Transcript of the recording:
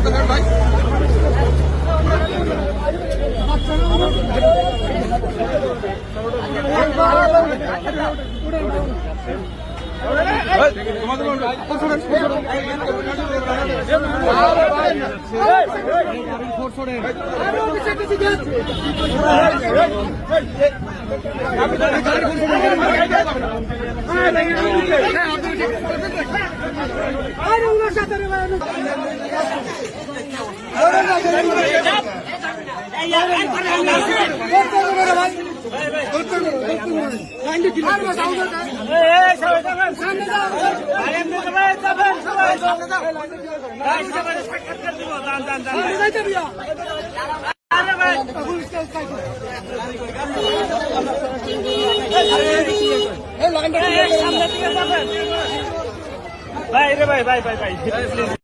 করে দেখেন ভাই আরে উনার সাথে ভাই রে ভাই ভাই ভাই ভাই